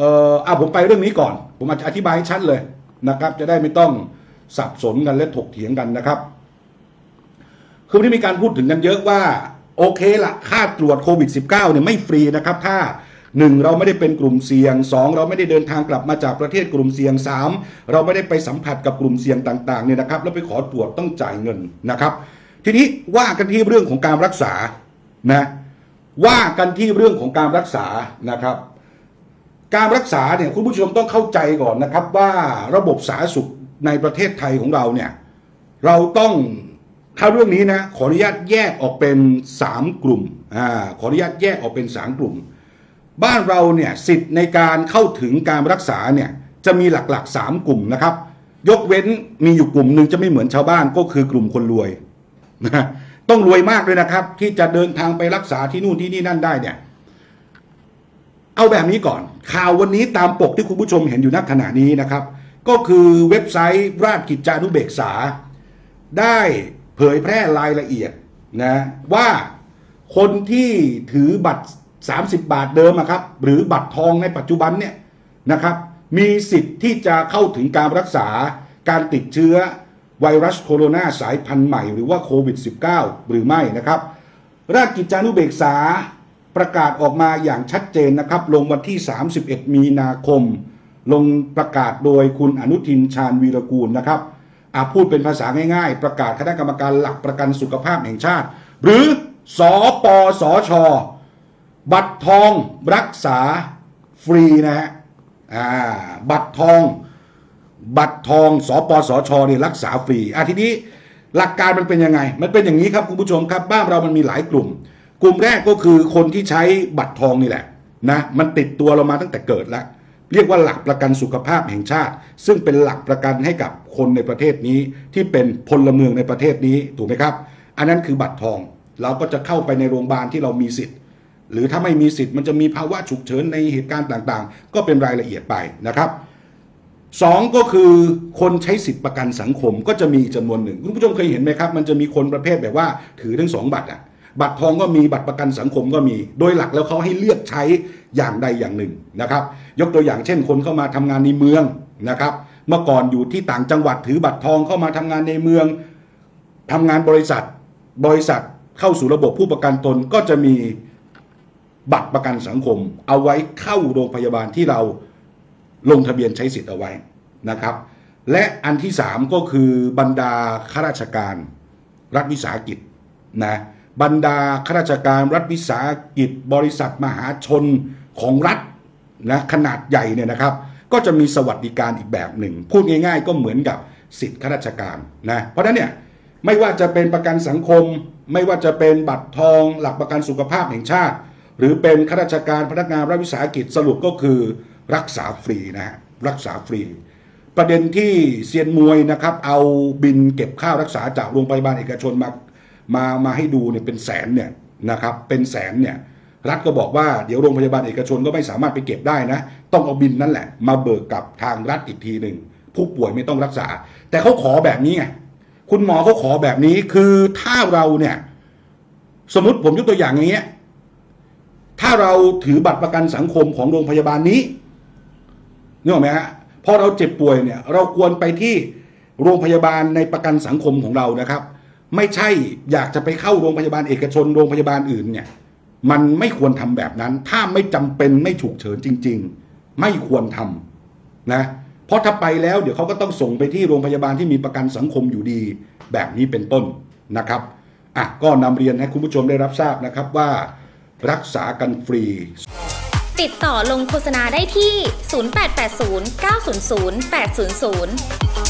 เอ่ออะผมไปเรื่องนี้ก่อน ผมอาจจะอธิบายให้ชัดเลยนะครับ จะได้ไม่ต้องสับสนกันและถกเถียงกันนะครับ คือวันนี้มีการพูดถึงกันเยอะว่า โอเคละค่าตรวจโควิด -19 เนี่ยไม่ฟรีนะครับ ถ้าหนึ่งเราไม่ได้เป็นกลุ่มเสี่ยงสองเราไม่ได้เดินทางกลับมาจากประเทศกลุ่มเสี่ยงสามเราไม่ได้ไปสัมผัสกับกลุ่มเสี่ยงต่างๆเนี่ยนะครับ แล้วไปขอตรวจต้องจ่ายเงินนะครับ ทีนี้ว่ากันที่เรื่องของการรักษานะว่ากันที่เรื่องของการรักษานะครับ การรักษาเนี่ยคุณผู้ชมต้องเข้าใจก่อนนะครับ ว่าระบบสาธารณสุขในประเทศไทยของเราเนี่ยเราต้องถ้าเรื่องนี้นะขออนุญาตแยกออกเป็น 3 กลุ่มอ่าขออนุญาตแยกออกเป็น 3 กลุ่ม บ้านเราเนี่ยสิทธิ์ในการเข้าถึงการรักษาเนี่ยจะมีหลักๆ 3 กลุ่มนะครับ ยกเว้นมีอยู่กลุ่มหนึ่งจะไม่เหมือนชาวบ้านก็คือกลุ่มคนรวยนะต้องรวยมากเลยนะครับ ที่จะเดินทางไปรักษาที่นู่นที่นี่นั่นได้เนี่ย เอาแบบนี้ก่อน ข่าววันนี้ตามปกที่คุณผู้ชมเห็นอยู่ณขณะนี้นะครับ ก็คือเว็บไซต์ราชกิจจานุเบกษา ได้เผยแพร่รายละเอียดนะว่าคนที่ถือบัตร 30 บาทเดิมครับ หรือบัตรทองในปัจจุบันเนี่ยนะครับ มีสิทธิ์ที่จะเข้าถึงการรักษาการติดเชื้อไวรัสโคโรนาสายพันธุ์ใหม่หรือว่าโควิด -19 หรือไม่นะครับ ราชกิจจานุเบกษา ประกาศออกมาอย่างชัดเจนนะครับ ลงวันที่ 31 มีนาคม ลงประกาศโดยคุณอนุทินชาญวีรกูลนะครับอาพูดเป็นภาษาง่ายๆ ประกาศคณะกรรมการหลักประกันสุขภาพแห่งชาติ หรือสอปสชบัตรทองรักษาฟรีนะฮะอ่าบัตรทอง บัตรทองสปสชเนี่ยรักษาฟรีอะทีนี้หลักการมันเป็นยังไง มันเป็นอย่างนี้ครับคุณผู้ชมครับ บ้านเรามันมีหลายกลุ่ม กลุ่มแรกก็คือคนที่ใช้บัตรทองนี่แหละนะมันติดตัวเรามาตั้งแต่เกิดแล้ว เรียกว่าหลักประกันสุขภาพแห่งชาติ ซึ่งเป็นหลักประกันให้กับคนในประเทศนี้ที่เป็นพลเมืองในประเทศนี้ถูกไหมครับ อันนั้นคือบัตรทองเราก็จะเข้าไปในโรงพยาบาลที่เรามีสิทธิ์ หรือถ้าไม่มีสิทธิ์มันจะมีภาวะฉุกเฉินในเหตุการณ์ต่างๆ ก็เป็นรายละเอียดไปนะครับสองก็คือคนใช้สิทธิประกันสังคมก็จะมีจำนวนหนึ่ง คุณผู้ชมเคยเห็นไหมครับ มันจะมีคนประเภทแบบว่าถือทั้งสองบัตรอะ บัตรทองก็มีบัตรประกันสังคมก็มี โดยหลักแล้วเขาให้เลือกใช้อย่างใดอย่างหนึ่งนะครับ ยกตัวอย่างเช่นคนเข้ามาทำงานในเมืองนะครับ เมื่อก่อนอยู่ที่ต่างจังหวัดถือบัตรทองเข้ามาทำงานในเมืองทำงานบริษัท บริษัทเข้าสู่ระบบผู้ประกันตนก็จะมีบัตรประกันสังคม เอาไว้เข้าโรงพยาบาลที่เราลงทะเบียนใช้สิทธิ์เอาไว้นะครับ และอันที่สามก็คือบรรดาข้าราชการรัฐวิสาหกิจนะ บรรดาข้าราชการรัฐวิสาหกิจบริษัทมหาชนของรัฐนะขนาดใหญ่เนี่ยนะครับ ก็จะมีสวัสดิการอีกแบบหนึ่ง พูดง่าย ๆ ก็เหมือนกับสิทธิข้าราชการนะเพราะฉะนั้นเนี่ยไม่ว่าจะเป็นประกันสังคม ไม่ว่าจะเป็นบัตรทอง หลักประกันสุขภาพแห่งชาติ หรือเป็นข้าราชการพนักงานรัฐวิสาหกิจสรุปก็คือรักษาฟรีนะฮะรักษาฟรี ประเด็นที่เซียนมวยนะครับเอาบินเก็บค่ารักษาจากโรงพยาบาลเอกชนมา มามาให้ดูเนี่ยเป็นแสนเนี่ยนะครับเป็นแสนเนี่ยรัฐก็บอกว่าเดี๋ยวโรงพยาบาลเอกชนก็ไม่สามารถไปเก็บได้นะ ต้องเอาบินนั่นแหละ มาเบิกกับทางรัฐอีกทีหนึ่งผู้ป่วยไม่ต้องรักษา แต่เขาขอแบบนี้ไงคุณหมอเขาขอแบบนี้คือถ้าเราเนี่ย สมมติผมยกตัวอย่างอย่างเงี้ยถ้าเราถือบัตรประกันสังคมของโรงพยาบาลนี้นึกออกไหมฮะพอเราเจ็บป่วยเนี่ย เราควรไปที่โรงพยาบาลในประกันสังคมของเรานะครับ ไม่ใช่อยากจะไปเข้าโรงพยาบาลเอกชนโรงพยาบาลอื่นเนี่ย มันไม่ควรทำแบบนั้น ถ้าไม่จำเป็นไม่ฉุกเฉินจริง ๆ ไม่ควรทำนะ เพราะถ้าไปแล้วเดี๋ยวเขาก็ต้องส่งไปที่โรงพยาบาลที่มีประกันสังคมอยู่ดี แบบนี้เป็นต้นนะครับอะก็นำเรียนให้คุณผู้ชมได้รับทราบนะครับว่า รักษากันฟรี ติดต่อลงโฆษณาได้ที่ 0880 900 800